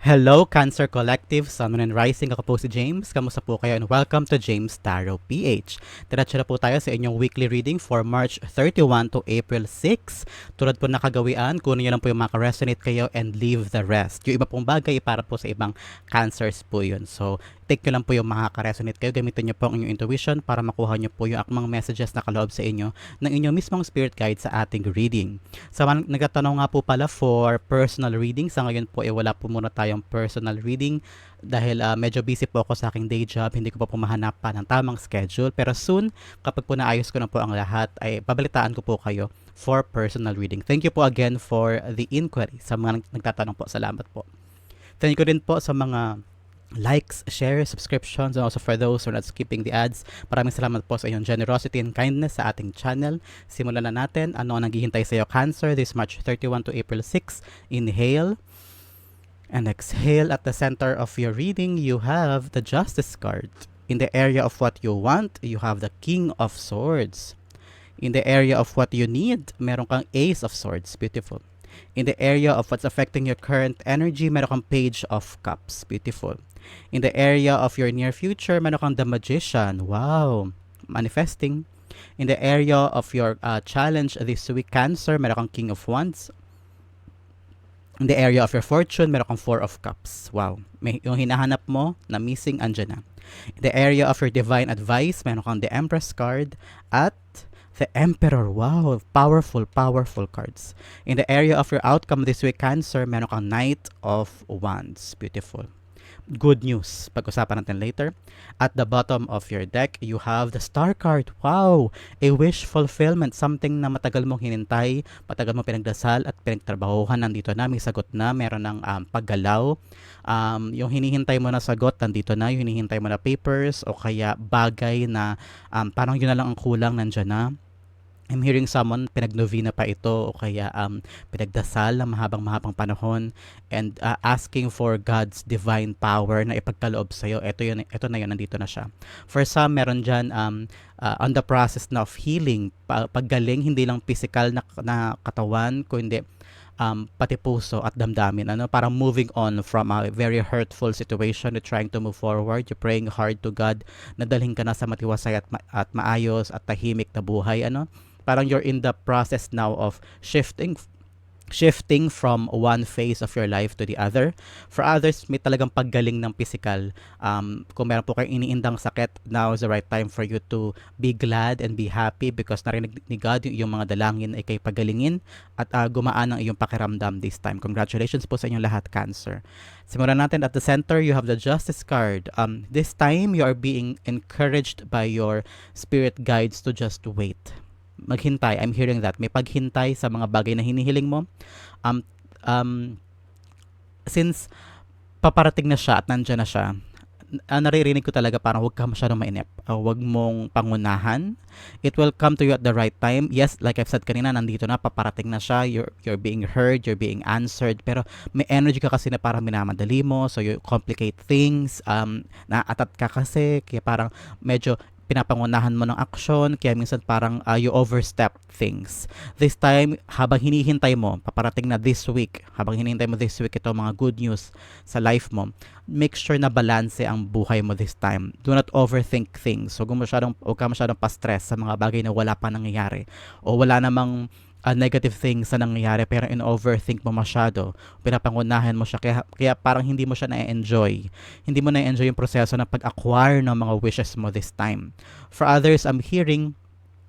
Hello, Cancer Collective, Sun, Moon, and Rising. Ako po si James. Kamusta po kayo? And welcome to James Tarot PH. Diretso na po tayo sa inyong weekly reading for March 31 to April 6. Tulad po nakagawian, kunin nyo lang po yung maka-resonate kayo and leave the rest. Yung iba pong bagay, para po sa ibang cancers po yun. So, take nyo lang po yung makaka-resonate kayo. Gamitin nyo po ang inyong intuition para makuha nyo po yung akmang messages na kaloob sa inyo ng inyong mismong spirit guide sa ating reading. Sa so, nagtatanong nga po pala for personal reading, sa ngayon po, eh, wala po muna tayong personal reading dahil uh, medyo busy po ako sa aking day job, hindi ko pa po mahanap pa ng tamang schedule. Pero soon, kapag po naayos ko na po ang lahat, ay babalitaan ko po kayo for personal reading. Thank you po again for the inquiry sa mga nagtatanong po. Salamat po. Thank you rin po sa mga likes, shares, subscriptions, and also for those who are not skipping the ads. Maraming salamat po sa inyong generosity and kindness sa ating channel. Simulan na natin. Ano ang naghihintay sa iyo, Cancer, this March 31 to April 6. Inhale. And exhale at the center of your reading, you have the Justice card. In the area of what you want, you have the King of Swords. In the area of what you need, meron kang Ace of Swords. Beautiful. In the area of what's affecting your current energy, meron kang Page of Cups. Beautiful. In the area of your near future, meron kang the magician. Wow. Manifesting. In the area of your uh, challenge this week, Cancer, meron kang King of Wands. In the area of your fortune, meron kang Four of Cups. Wow. May, yung hinahanap mo na missing, andyan na. In the area of your divine advice, meron kang the Empress card at the Emperor. Wow, powerful, powerful cards. In the area of your outcome this week, Cancer, meron kang Knight of Wands. Beautiful good news. Pag-usapan natin later. At the bottom of your deck, you have the star card. Wow! A wish fulfillment. Something na matagal mong hinintay, matagal mong pinagdasal at pinagtrabahuhan. Nandito na, may sagot na. Meron ng um, paggalaw. Um, yung hinihintay mo na sagot, nandito na. Yung hinihintay mo na papers o kaya bagay na um, parang yun na lang ang kulang, nandyan na I'm hearing someone pinagnovena pa ito o kaya um, pinagdasal ng mahabang-mahabang panahon and uh, asking for God's divine power na ipagkaloob sa iyo. Ito yun, ito na yun, nandito na siya. For some, meron dyan um, uh, on the process na of healing, paggaling, hindi lang physical na, na katawan, kundi um, pati puso at damdamin. Ano? Parang moving on from a very hurtful situation, you're trying to move forward, you're praying hard to God, nadalhin ka na sa matiwasay at, ma- at maayos at tahimik na buhay. Ano? Parang you're in the process now of shifting shifting from one phase of your life to the other. For others, may talagang paggaling ng physical. Um, kung meron po kayong iniindang sakit, now is the right time for you to be glad and be happy because narinig ni God yung, yung mga dalangin ay kay pagalingin at uh, gumaan ang iyong pakiramdam this time. Congratulations po sa inyong lahat, Cancer. Simulan natin at the center, you have the Justice card. Um, this time, you are being encouraged by your spirit guides to just wait maghintay. I'm hearing that. May paghintay sa mga bagay na hinihiling mo. Um, um, since paparating na siya at nandiyan na siya, uh, naririnig ko talaga parang huwag ka masyadong mainip. Uh, huwag mong pangunahan. It will come to you at the right time. Yes, like I've said kanina, nandito na, paparating na siya. You're, you're being heard, you're being answered. Pero may energy ka kasi na parang minamadali mo. So you complicate things. Um, naatat ka kasi. Kaya parang medyo pinapangunahan mo ng aksyon, kaya minsan parang uh, you overstep things. This time, habang hinihintay mo, paparating na this week, habang hinihintay mo this week ito mga good news sa life mo, make sure na balance ang buhay mo this time. Do not overthink things. Kung masyadong, huwag ka masyadong pa-stress sa mga bagay na wala pa nangyayari o wala namang uh, negative things na nangyayari pero in-overthink mo masyado. Pinapangunahan mo siya kaya, kaya parang hindi mo siya na-enjoy. Hindi mo na-enjoy yung proseso ng pag-acquire ng mga wishes mo this time. For others, I'm hearing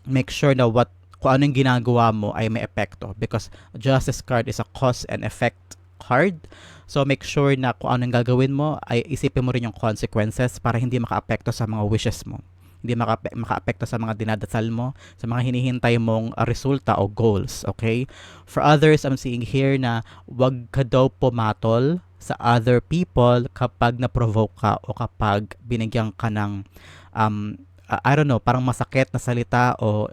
make sure na what kung anong ginagawa mo ay may epekto because justice card is a cause and effect card. So make sure na kung anong gagawin mo ay isipin mo rin yung consequences para hindi maka-apekto sa mga wishes mo hindi maka makaapekto sa mga dinadasal mo, sa mga hinihintay mong uh, resulta o goals, okay? For others, I'm seeing here na wag ka daw pumatol sa other people kapag na-provoke ka o kapag binigyan ka ng um, uh, I don't know, parang masakit na salita o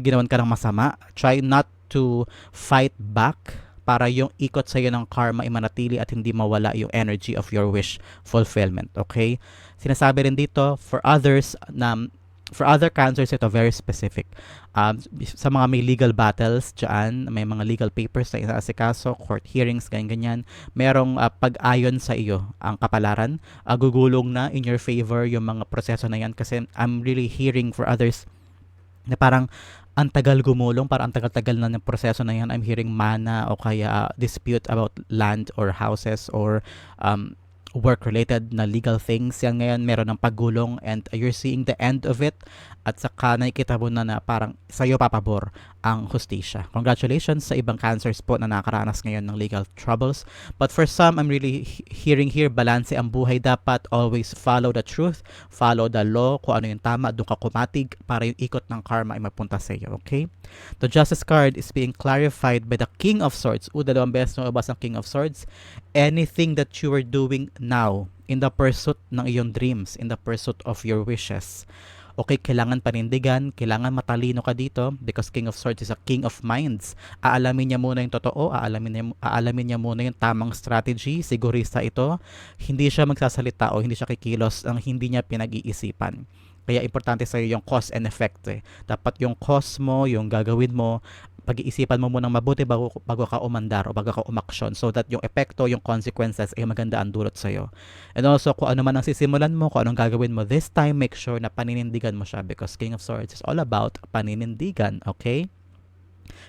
ginawan ka ng masama. Try not to fight back para yung ikot sa iyo ng karma ay manatili at hindi mawala yung energy of your wish fulfillment. Okay? Sinasabi rin dito, for others na For other cancers, ito very specific. Um, sa mga may legal battles dyan, may mga legal papers na inaasikaso, court hearings, ganyan-ganyan, merong uh, pag-ayon sa iyo ang kapalaran. Uh, gugulong na in your favor yung mga proseso na yan kasi I'm really hearing for others na parang ang tagal gumulong, parang ang tagal-tagal na ng proseso na yan. I'm hearing mana o kaya uh, dispute about land or houses or um, work-related na legal things. Yan ngayon meron ng paggulong and you're seeing the end of it at saka nakikita mo na na parang sa'yo papabor ang hustisya. Congratulations sa ibang cancers po na nakaranas ngayon ng legal troubles. But for some, I'm really hearing here, balance ang buhay dapat. Always follow the truth, follow the law, kung ano yung tama, doon ka kumatig para yung ikot ng karma ay mapunta sa iyo. Okay? The Justice card is being clarified by the King of Swords. O, dalawang beses na ang King of Swords. Anything that you are doing now in the pursuit ng iyong dreams, in the pursuit of your wishes, okay, kailangan panindigan, kailangan matalino ka dito because King of Swords is a King of Minds. Aalamin niya muna yung totoo, aalamin niya, aalamin niya muna yung tamang strategy, sigurista ito. Hindi siya magsasalita o hindi siya kikilos ang hindi niya pinag-iisipan. Kaya importante sa iyo yung cause and effect eh. Dapat yung cause mo, yung gagawin mo, pag-iisipan mo munang mabuti bago, bago ka umandar o bago ka umaksyon so that yung epekto, yung consequences ay maganda ang dulot sa'yo. And also, kung ano man ang sisimulan mo, kung anong gagawin mo this time, make sure na paninindigan mo siya because King of Swords is all about paninindigan, okay?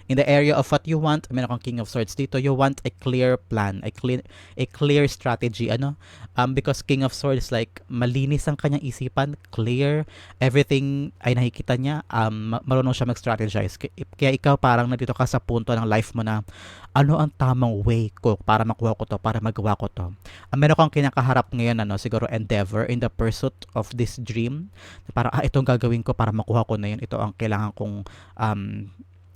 In the area of what you want, meron kang King of Swords dito, you want a clear plan, a clear, a clear strategy, ano? Um, because King of Swords, like, malinis ang kanyang isipan, clear, everything ay nakikita niya, um, marunong siya mag-strategize. Kaya ikaw parang nandito ka sa punto ng life mo na, ano ang tamang way ko para makuha ko to, para magawa ko to. Um, meron kang kinakaharap ngayon, ano, siguro endeavor in the pursuit of this dream. Para, ah, itong gagawin ko para makuha ko na yun. Ito ang kailangan kong um,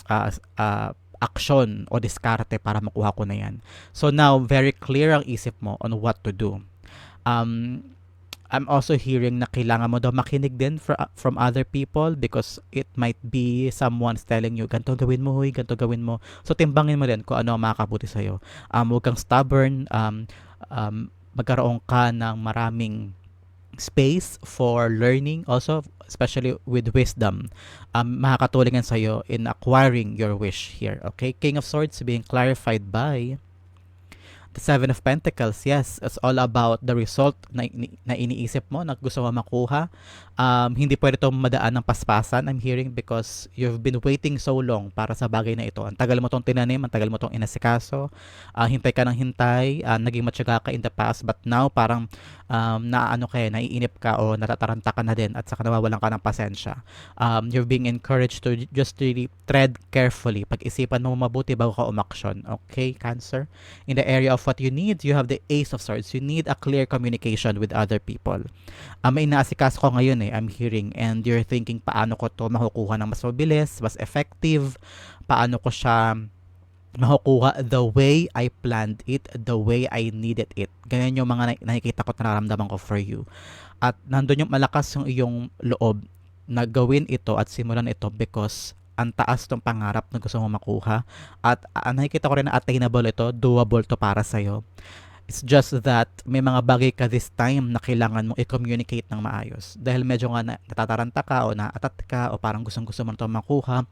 uh, uh, aksyon o diskarte para makuha ko na yan. So now, very clear ang isip mo on what to do. Um, I'm also hearing na kailangan mo daw makinig din for, from other people because it might be someone's telling you, ganito gawin mo, huy, ganito gawin mo. So, timbangin mo din kung ano ang makakabuti sa'yo. Um, huwag kang stubborn, um, um, magkaroon ka ng maraming space for learning also especially with wisdom. Um, makakatulong yan sa'yo in acquiring your wish here okay? King of Swords being clarified by the Seven of Pentacles, yes, it's all about the result na, na iniisip mo na gusto mo makuha. Um, hindi pwede itong madaan ng paspasan, I'm hearing, because you've been waiting so long para sa bagay na ito. Ang tagal mo itong tinanim, ang tagal mo itong inasikaso, uh, hintay ka ng hintay, uh, naging matyaga ka in the past, but now parang um, naano kaya, naiinip ka o natataranta ka na din at saka nawawalan ka ng pasensya. Um, you're being encouraged to just really tread carefully. Pag-isipan mo mabuti bago ka umaksyon. Okay, Cancer? In the area of what you need, you have the Ace of Swords. You need a clear communication with other people. Um, may inaasikas ko ngayon eh, I'm hearing, and you're thinking, paano ko to makukuha ng mas mabilis, mas effective, paano ko siya makukuha the way I planned it, the way I needed it. Ganyan yung mga nakikita ko at nararamdaman ko for you. At nandun yung malakas yung iyong loob na gawin ito at simulan ito because ang taas ng pangarap na gusto mo makuha. At uh, nakikita ko rin na attainable ito, doable to para sa'yo. It's just that may mga bagay ka this time na kailangan mong i-communicate ng maayos. Dahil medyo nga natataranta ka o naatat ka o parang gustong gusto mo ito makuha,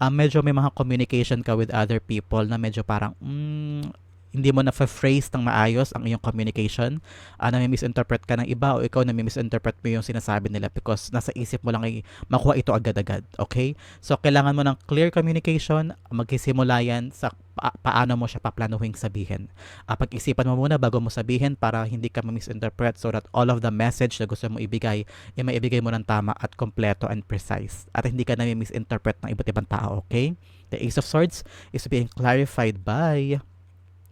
uh, medyo may mga communication ka with other people na medyo parang, mm, hindi mo na phrase ng maayos ang iyong communication, uh, na may misinterpret ka ng iba o ikaw na may misinterpret mo yung sinasabi nila because nasa isip mo lang ay makuha ito agad-agad. Okay? So, kailangan mo ng clear communication, magsisimula yan sa pa- paano mo siya paplanuhin sabihin. Uh, pag-isipan mo muna bago mo sabihin para hindi ka ma-misinterpret so that all of the message na gusto mo ibigay, ay maibigay mo ng tama at kompleto and precise. At hindi ka na misinterpret ng iba't ibang tao, okay? The Ace of Swords is being clarified by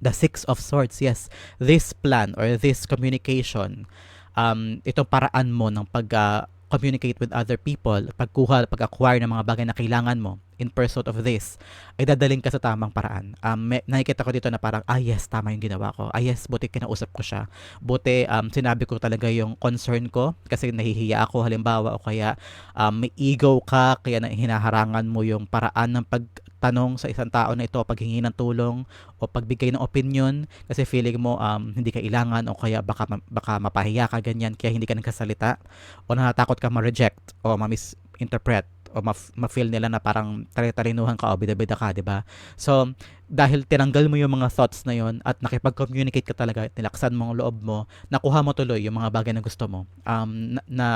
the Six of Swords. Yes, this plan or this communication, um, itong paraan mo ng pag uh, communicate with other people, pagkuha, pag-acquire ng mga bagay na kailangan mo in pursuit of this, ay dadaling ka sa tamang paraan. Um, may, nakikita ko dito na parang, ah yes, tama yung ginawa ko. Ah yes, buti kinausap ko siya. Buti um, sinabi ko talaga yung concern ko kasi nahihiya ako halimbawa o kaya um, may ego ka, kaya na hinaharangan mo yung paraan ng pag pagtanong sa isang tao na ito, paghingi ng tulong o pagbigay ng opinion kasi feeling mo um, hindi ka ilangan o kaya baka, baka mapahiya ka ganyan kaya hindi ka nagkasalita o natatakot ka ma-reject o ma-misinterpret o ma- ma-feel nila na parang tari-tarinuhan ka o bida-bida ka, di ba? So, dahil tinanggal mo yung mga thoughts na yon at nakipag-communicate ka talaga, nilaksan mo ang loob mo, nakuha mo tuloy yung mga bagay na gusto mo. Um, na, na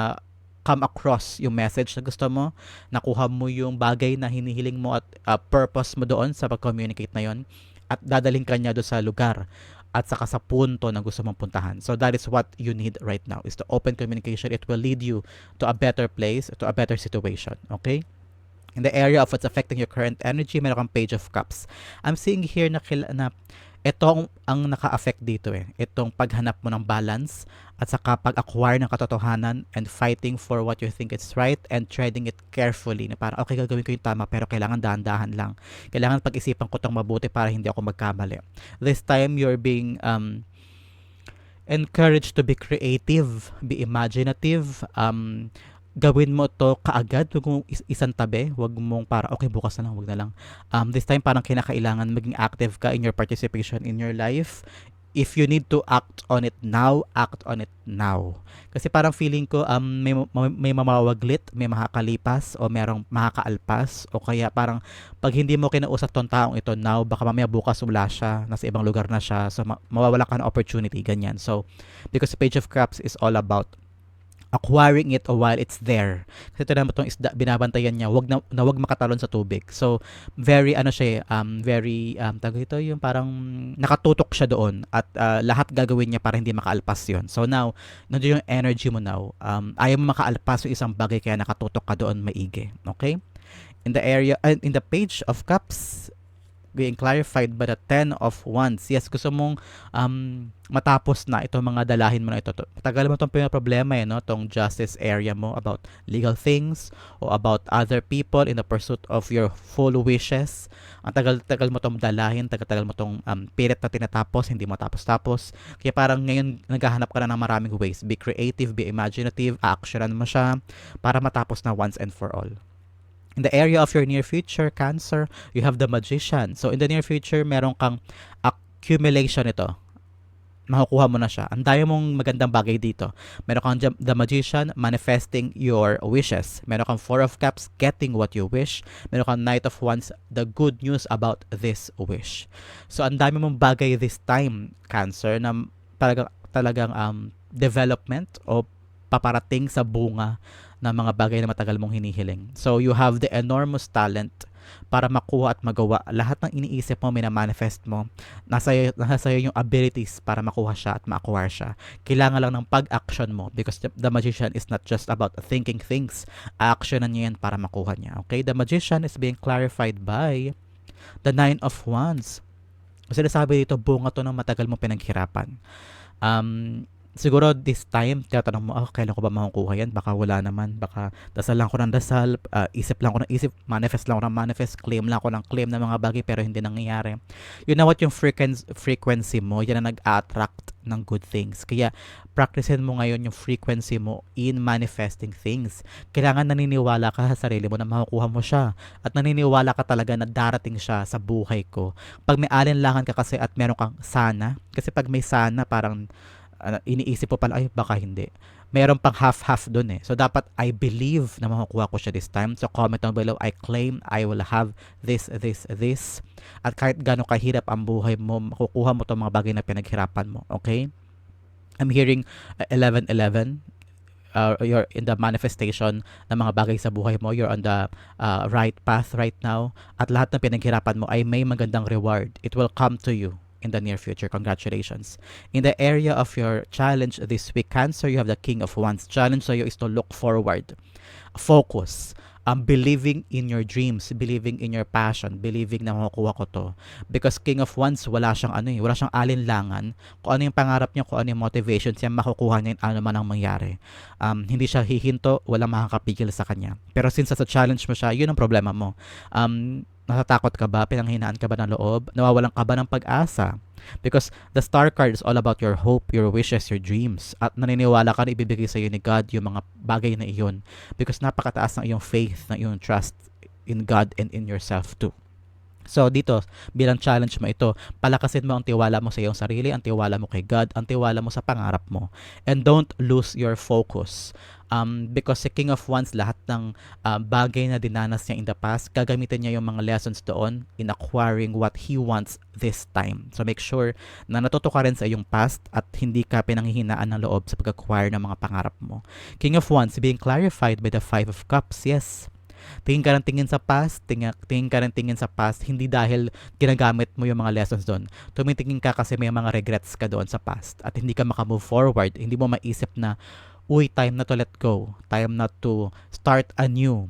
come across yung message na gusto mo, nakuha mo yung bagay na hinihiling mo at uh, purpose mo doon sa pag-communicate na yon at dadaling ka niya doon sa lugar at saka sa punto na gusto mong puntahan. So that is what you need right now is the open communication. It will lead you to a better place, to a better situation. Okay? In the area of what's affecting your current energy, meron kang page of cups. I'm seeing here na, kila, na itong ang naka-affect dito eh. Itong paghanap mo ng balance at saka pag-acquire ng katotohanan and fighting for what you think is right and treading it carefully na parang okay gagawin ko yung tama pero kailangan dahan-dahan lang. Kailangan pag-isipan ko tong mabuti para hindi ako magkamali. This time you're being um, encouraged to be creative, be imaginative, um, gawin mo to kaagad, huwag mong is- isang tabi, huwag mong para, okay, bukas na lang, huwag na lang. Um, this time, parang kinakailangan maging active ka in your participation in your life. If you need to act on it now, act on it now. Kasi parang feeling ko um, may, may mamawaglit, may makakalipas, o merong makakaalpas, o kaya parang pag hindi mo kinausap tong taong ito now, baka mamaya bukas wala siya, nasa ibang lugar na siya, so ma- mawawala ka ng opportunity, ganyan. So, because Page of Cups is all about acquiring it while it's there. Kasi ito naman itong isda, binabantayan niya, wag na, na wag makatalon sa tubig. So, very, ano siya, eh, um, very, um, tawag ito, yung parang nakatutok siya doon at uh, lahat gagawin niya para hindi makaalpas yon So now, nandiyo yung energy mo now. Um, ayaw mo makaalpas yung isang bagay kaya nakatutok ka doon maigi. Okay? In the area, uh, in the page of cups, being clarified by the 10 of wands. Yes, gusto mong um, matapos na itong mga dalahin mo na ito. Matagal mo itong problema eh, no? itong justice area mo about legal things or about other people in the pursuit of your full wishes. Ang tagal-tagal mo itong dalahin, tagal-tagal mo itong um, pilit na tinatapos, hindi mo tapos-tapos. Kaya parang ngayon naghahanap ka na ng maraming ways. Be creative, be imaginative, actionan mo siya para matapos na once and for all. In the area of your near future, Cancer, you have the Magician. So, in the near future, meron kang accumulation ito. Makukuha mo na siya. Ang dami mong magandang bagay dito. Meron kang The Magician, manifesting your wishes. Meron kang Four of Cups, getting what you wish. Meron kang Knight of Wands, the good news about this wish. So, ang dami mong bagay this time, Cancer, na talagang, talagang um, development o paparating sa bunga ng mga bagay na matagal mong hinihiling. So you have the enormous talent para makuha at magawa lahat ng iniisip mo, minamanifest mo, nasa, iyo yung abilities para makuha siya at ma-acquire siya. Kailangan lang ng pag-action mo because the, magician is not just about thinking things. Actionan niya yan para makuha niya. Okay? The magician is being clarified by the nine of wands. Kasi nasabi dito, bunga to ng matagal mo pinaghirapan. Um, siguro this time, tinatanong mo, oh, kailan ko ba makukuha yan? Baka wala naman. Baka dasal lang ko ng dasal, uh, isip lang ko ng isip, manifest lang ko ng manifest, claim lang ko ng claim ng mga bagay pero hindi nangyayari. You know what yung frequency, frequency mo, yan ang nag-attract ng good things. Kaya, practicein mo ngayon yung frequency mo in manifesting things. Kailangan naniniwala ka sa sarili mo na makukuha mo siya. At naniniwala ka talaga na darating siya sa buhay ko. Pag may alinlangan ka kasi at meron kang sana, kasi pag may sana, parang uh, iniisip po pala, ay baka hindi. Meron pang half-half dun eh. So, dapat I believe na makukuha ko siya this time. So, comment down below, I claim I will have this, this, this. At kahit gano'ng kahirap ang buhay mo, makukuha mo itong mga bagay na pinaghirapan mo. Okay? I'm hearing uh, 11-11 uh, you're in the manifestation ng mga bagay sa buhay mo, you're on the uh, right path right now, at lahat ng pinaghirapan mo ay may magandang reward. It will come to you in the near future. Congratulations. In the area of your challenge this week, Cancer, you have the King of Wands. Challenge sa'yo is to look forward. Focus. Um, believing in your dreams, believing in your passion, believing na makukuha ko to. Because King of Wands, wala siyang ano eh, wala siyang alinlangan. Kung ano yung pangarap niya, kung ano yung motivation siya, makukuha niya ano man ang mangyari. Um, hindi siya hihinto, walang makakapigil sa kanya. Pero since sa challenge mo siya, yun ang problema mo. Um, Natatakot ka ba? Pinanghinaan ka ba ng loob? Nawawalan ka ba ng pag-asa? Because the star card is all about your hope, your wishes, your dreams. At naniniwala ka na ibibigay sa iyo ni God yung mga bagay na iyon. Because napakataas ng iyong faith, ng iyong trust in God and in yourself too. So dito, bilang challenge mo ito, palakasin mo ang tiwala mo sa iyong sarili, ang tiwala mo kay God, ang tiwala mo sa pangarap mo. And don't lose your focus. Um, because si King of Wands, lahat ng uh, bagay na dinanas niya in the past, gagamitin niya yung mga lessons doon in acquiring what he wants this time. So make sure na natuto ka rin sa iyong past at hindi ka pinanghihinaan ng loob sa pag-acquire ng mga pangarap mo. King of Wands being clarified by the Five of Cups, yes, tingin ka ng tingin sa past, tingin, tingin ka ng tingin sa past, hindi dahil ginagamit mo yung mga lessons doon. Tumitingin ka kasi may mga regrets ka doon sa past at hindi ka makamove forward. Hindi mo maisip na, uy, time na to let go. Time na to start anew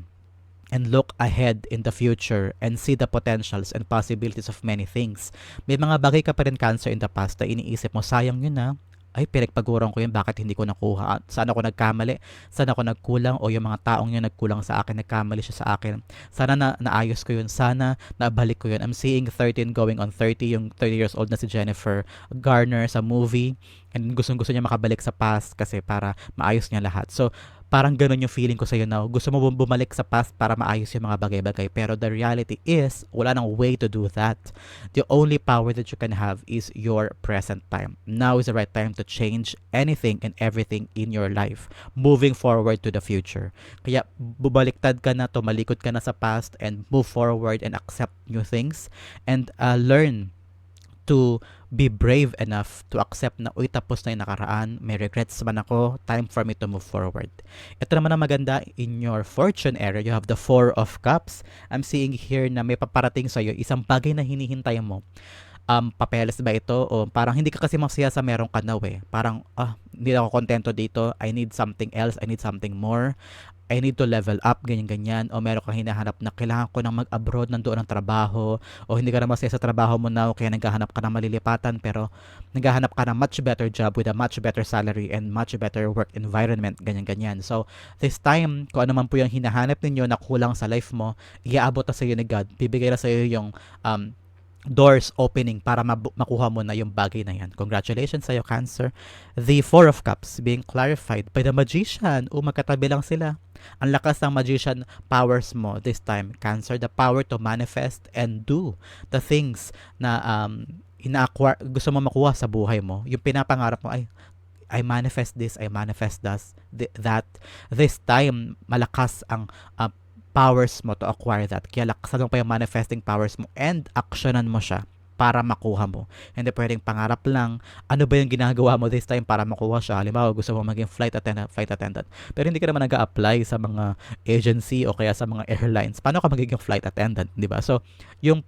and look ahead in the future and see the potentials and possibilities of many things. May mga bagay ka pa rin cancer in the past na iniisip mo, sayang yun na, ay pinagpaguran ko yun, bakit hindi ko nakuha? Saan ako nagkamali? Saan ako nagkulang? O yung mga taong yun nagkulang sa akin, nagkamali siya sa akin. Sana na naayos ko yun. Sana nabalik ko yun. I'm seeing 13 going on 30, yung 30 years old na si Jennifer Garner sa movie. And gustong gusto niya makabalik sa past kasi para maayos niya lahat. So, parang ganun yung feeling ko sa iyo now. Gusto mo bumalik sa past para maayos yung mga bagay-bagay. Pero the reality is, wala nang way to do that. The only power that you can have is your present time. Now is the right time to change anything and everything in your life. Moving forward to the future. Kaya bubaliktad ka na, tumalikod ka na sa past and move forward and accept new things and uh, learn to be brave enough to accept na, uy, tapos na yung nakaraan, may regrets man ako, time for me to move forward. Ito naman ang maganda, in your fortune area, you have the Four of Cups. I'm seeing here na may paparating sa'yo, isang bagay na hinihintay mo. Um, papeles ba ito? O parang hindi ka kasi masaya sa meron ka na eh. Parang, ah, hindi ako kontento dito. I need something else. I need something more. I need to level up, ganyan-ganyan, o meron kang hinahanap na kailangan ko nang mag-abroad ng doon ng trabaho, o hindi ka na masaya sa trabaho mo na, kaya naghahanap ka ng malilipatan, pero naghahanap ka ng much better job with a much better salary and much better work environment, ganyan-ganyan. So, this time, kung ano man po yung hinahanap ninyo na kulang sa life mo, iaabot na sa iyo ni God, bibigay na sa iyo yung um, doors opening para makuha mo na yung bagay na yan. Congratulations sa iyo, Cancer. The Four of Cups being clarified by the Magician. O magkatabi lang sila. Ang lakas ng magician powers mo this time, Cancer, the power to manifest and do the things na um, ina gusto mo makuha sa buhay mo. Yung pinapangarap mo ay I manifest this, I manifest das, th- that. This time, malakas ang uh, powers mo to acquire that. Kaya lakasan mo pa yung manifesting powers mo and actionan mo siya para makuha mo. Hindi pwedeng pangarap lang, ano ba yung ginagawa mo this time para makuha siya. Halimbawa, gusto mo maging flight attendant, flight attendant. Pero hindi ka naman nag apply sa mga agency o kaya sa mga airlines. Paano ka magiging flight attendant, di ba? So, yung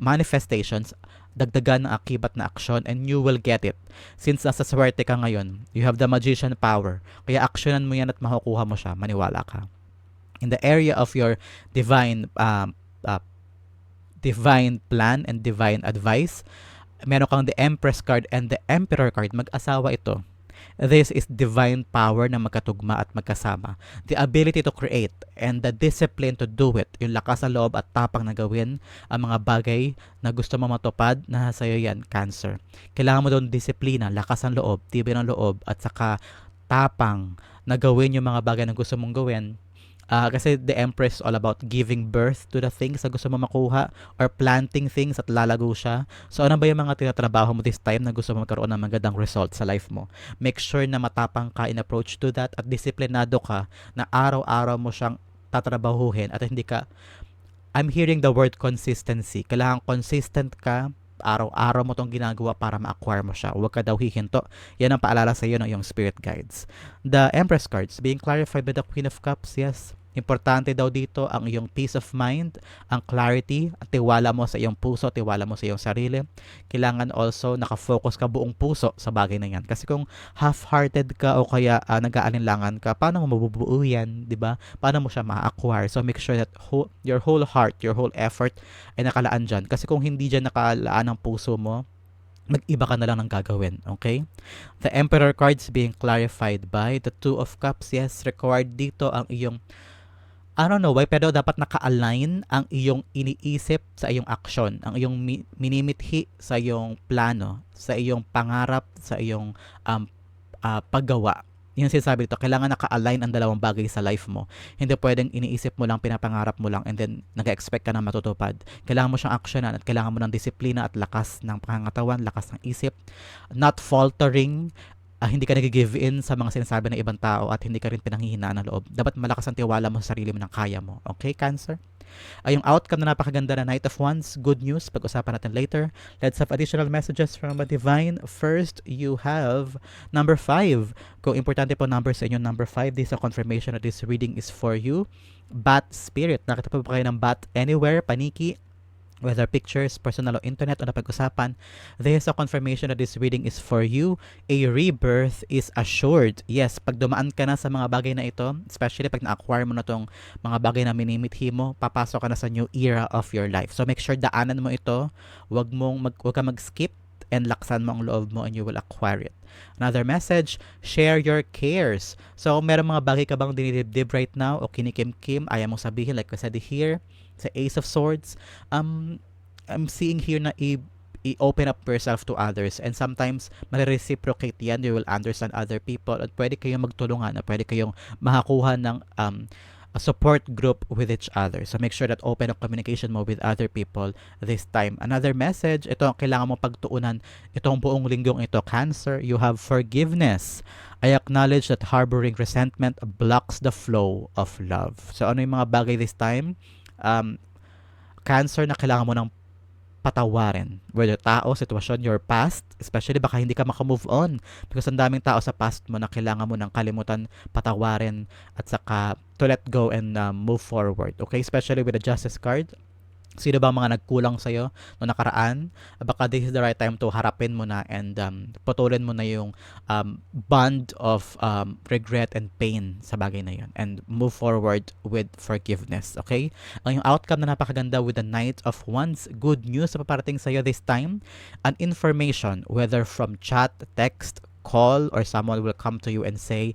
manifestations, dagdagan ng akibat na aksyon and you will get it. Since nasa swerte ka ngayon, you have the magician power. Kaya aksyonan mo yan at makukuha mo siya. Maniwala ka. In the area of your divine um, uh, divine plan and divine advice. Meron kang the Empress card and the Emperor card. Mag-asawa ito. This is divine power na magkatugma at magkasama. The ability to create and the discipline to do it. Yung lakas sa loob at tapang na gawin ang mga bagay na gusto mo matupad na sa iyo yan, cancer. Kailangan mo doon disiplina, lakas ng loob, tibay ng loob at saka tapang na gawin yung mga bagay na gusto mong gawin Uh, kasi the Empress all about giving birth to the things na gusto mo makuha or planting things at lalago siya. So ano ba yung mga tinatrabaho mo this time na gusto mo magkaroon ng magandang result sa life mo? Make sure na matapang ka in approach to that at disiplinado ka na araw-araw mo siyang tatrabahuhin at hindi ka I'm hearing the word consistency. Kailangan consistent ka araw-araw mo tong ginagawa para ma-acquire mo siya. Huwag ka daw hihinto. Yan ang paalala sa iyo ng iyong spirit guides. The Empress cards being clarified by the Queen of Cups, yes. Importante daw dito ang iyong peace of mind, ang clarity, at tiwala mo sa iyong puso, tiwala mo sa iyong sarili. Kailangan also nakafocus ka buong puso sa bagay na yan. Kasi kung half-hearted ka o kaya uh, nag-aalinlangan ka, paano mo mabubuo yan, di ba? Paano mo siya ma-acquire? So make sure that whole, your whole heart, your whole effort ay nakalaan dyan. Kasi kung hindi dyan nakalaan ang puso mo, mag-iba ka na lang ng gagawin, okay? The Emperor cards being clarified by the Two of Cups. Yes, required dito ang iyong I don't know why, pero dapat naka-align ang iyong iniisip sa iyong aksyon, ang iyong mi- minimithi sa iyong plano, sa iyong pangarap, sa iyong um, uh, paggawa. Yung sinasabi dito, kailangan naka-align ang dalawang bagay sa life mo. Hindi pwedeng iniisip mo lang, pinapangarap mo lang, and then nag-expect ka na matutupad. Kailangan mo siyang actionan at kailangan mo ng disiplina at lakas ng pangangatawan, lakas ng isip. Not faltering, ah, hindi ka nag-give in sa mga sinasabi ng ibang tao at hindi ka rin pinanghihinaan ng loob. Dapat malakas ang tiwala mo sa sarili mo ng kaya mo. Okay, Cancer? Ay, yung outcome na napakaganda na Night of Wands, good news, pag-usapan natin later. Let's have additional messages from the Divine. First, you have number 5. Kung importante po number sa inyo, number 5, this is a confirmation that this reading is for you. Bat Spirit, nakita po ba kayo ng bat anywhere, paniki, whether pictures, personal o internet o napag-usapan, there is a confirmation that this reading is for you. A rebirth is assured. Yes, pag dumaan ka na sa mga bagay na ito, especially pag na-acquire mo na tong mga bagay na minimithi mo, papasok ka na sa new era of your life. So make sure daanan mo ito, wag mong mag, wag ka mag-skip and laksan mo ang loob mo and you will acquire it. Another message, share your cares. So, kung meron mga bagay ka bang dinidibdib right now o kinikim-kim, ayaw mong sabihin, like I said here, sa Ace of Swords, um, I'm seeing here na i- i-open up yourself to others and sometimes marireciprocate yan you will understand other people at pwede kayong magtulungan at pwede kayong makakuha ng um, a support group with each other. So make sure that open ang communication mo with other people this time. Another message, ito ang kailangan mo pagtuunan itong buong linggong ito, Cancer, you have forgiveness. I acknowledge that harboring resentment blocks the flow of love. So ano yung mga bagay this time? Um, cancer na kailangan mo ng patawarin. Whether tao, sitwasyon, your past, especially baka hindi ka makamove on. Because ang daming tao sa past mo na kailangan mo ng kalimutan, patawarin, at saka to let go and um, move forward. Okay? Especially with the Justice card, sino ba mga nagkulang sa'yo no nakaraan, baka this is the right time to harapin mo na and um, putulin mo na yung um, bond of um, regret and pain sa bagay na yun and move forward with forgiveness. Okay? Ang yung outcome na napakaganda with the Knight of Wands, good news na paparating sa'yo this time, an information, whether from chat, text, call, or someone will come to you and say,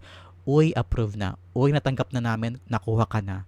Uy, approve na. Uy, natanggap na namin, nakuha ka na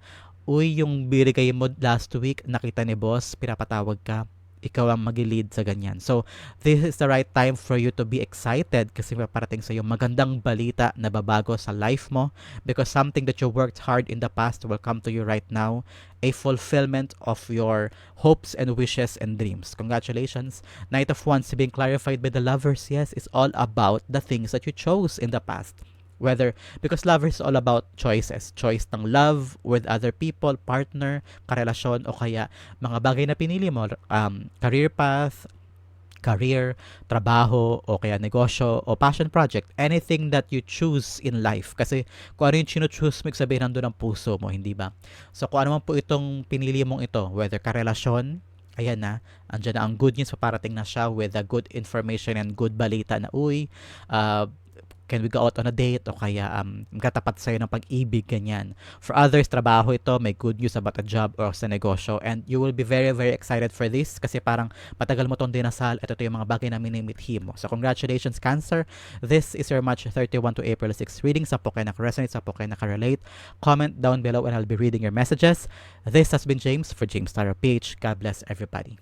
uy, yung binigay mo last week, nakita ni boss, pinapatawag ka, ikaw ang mag-lead sa ganyan. So, this is the right time for you to be excited kasi paparating sa iyo magandang balita na babago sa life mo because something that you worked hard in the past will come to you right now. A fulfillment of your hopes and wishes and dreams. Congratulations. Night of Wands being clarified by the lovers, yes, is all about the things that you chose in the past whether because love is all about choices choice ng love with other people partner karelasyon o kaya mga bagay na pinili mo um, career path career, trabaho, o kaya negosyo, o passion project, anything that you choose in life. Kasi kung ano yung chino-choose mo, sabihin nandun ang puso mo, hindi ba? So kung ano man po itong pinili mong ito, whether karelasyon, ayan na, andyan na ang good news, paparating na siya with a good information and good balita na, uy, uh, can we go out on a date o kaya um, katapat sa'yo ng pag-ibig, ganyan. For others, trabaho ito, may good news about a job or sa negosyo and you will be very, very excited for this kasi parang matagal mo tong dinasal at ito yung mga bagay na minimithi mo. So congratulations, Cancer. This is your March 31 to April 6 reading. Sa po kayo nakaresonate, sa po kayo nakarelate. Comment down below and I'll be reading your messages. This has been James for James Tarot PH. God bless everybody.